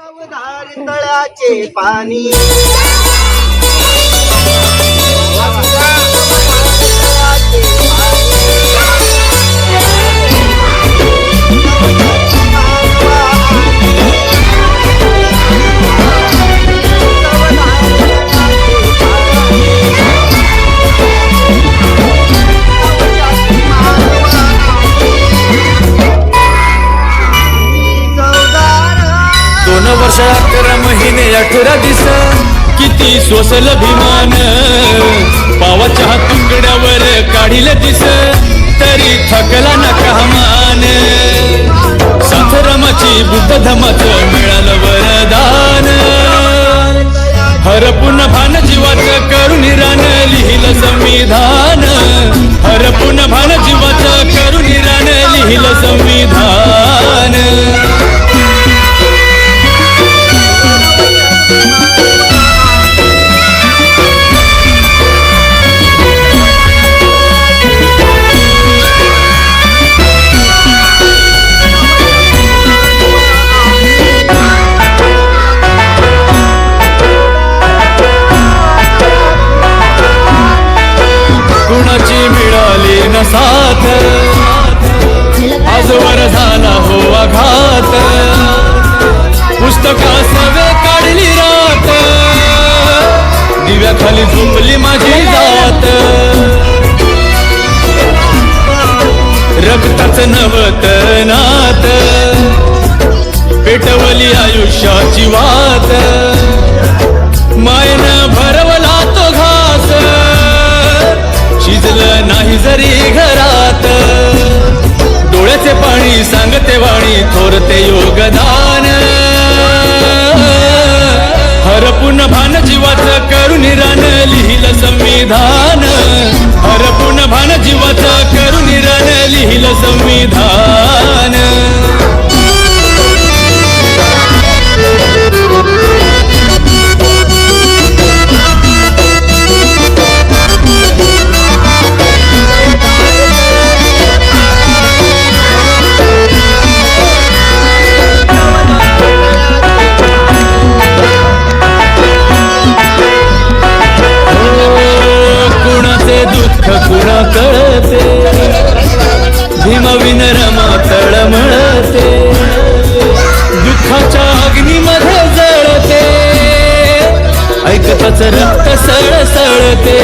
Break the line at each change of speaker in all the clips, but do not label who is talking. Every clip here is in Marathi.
चवदार तळाचे पाणी.
वर्ष अकरा महिने अठरा दिस. किती सोसल अभिमान. पावाच्या तुकड्यावर काढील दिस. तरी थकला न कामान संथरमाची बुद्ध धमाच मिळालं वरदान. हरपुन भान जीवाच करून तुझा साथ आजवर झाला हो। आघात पुस्तका सवे काढली रात दिव्याखाली झुंबली माझी जात रक्ताच नवत नात पेटवली आयुष्याची वात मायन करते योगदान. हरपूर्ण भान जीवाचं करून रान लिहिलं संविधान. रक्त सळसळते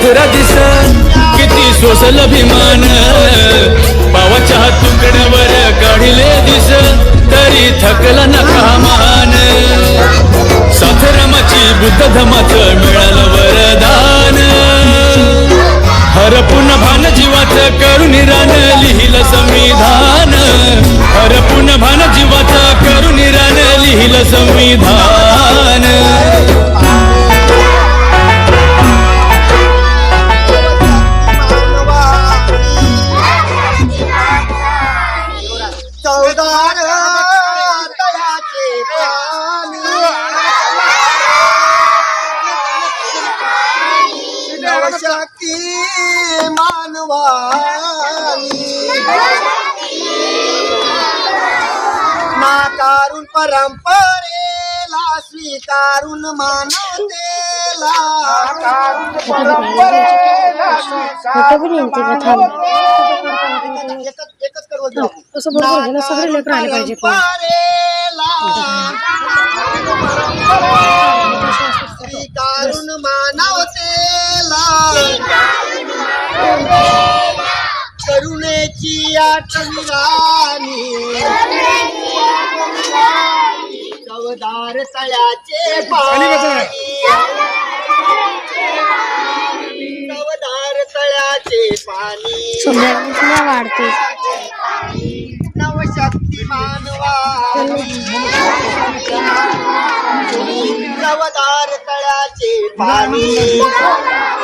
पाखरा दिसन किती सोसल अभिमान. पावाच्या तुकड्यावर काढिले दिस तरी थकला नका मान साथरामाची बुद्ध धमाच मिळालं वरदान. हरपून भान जीवाच करून रान लिहिलं संविधान. हरपून भान जीवाच करून रान लिहिलं संविधान.
नवशक्ती मानवानी। नाकारून परंपरेला स्वीकारून मानवतेला।
थांब
एकच एकच
ना सगळे लेकर आले पाहिजे
स्वीकारून मानवतेला करुणेची आठवणी राणी. चवदार तळ्याचे पाणी. चवदार तळ्याचे पाणी.
वाढते.
चवदार कळ्याचे पाणी.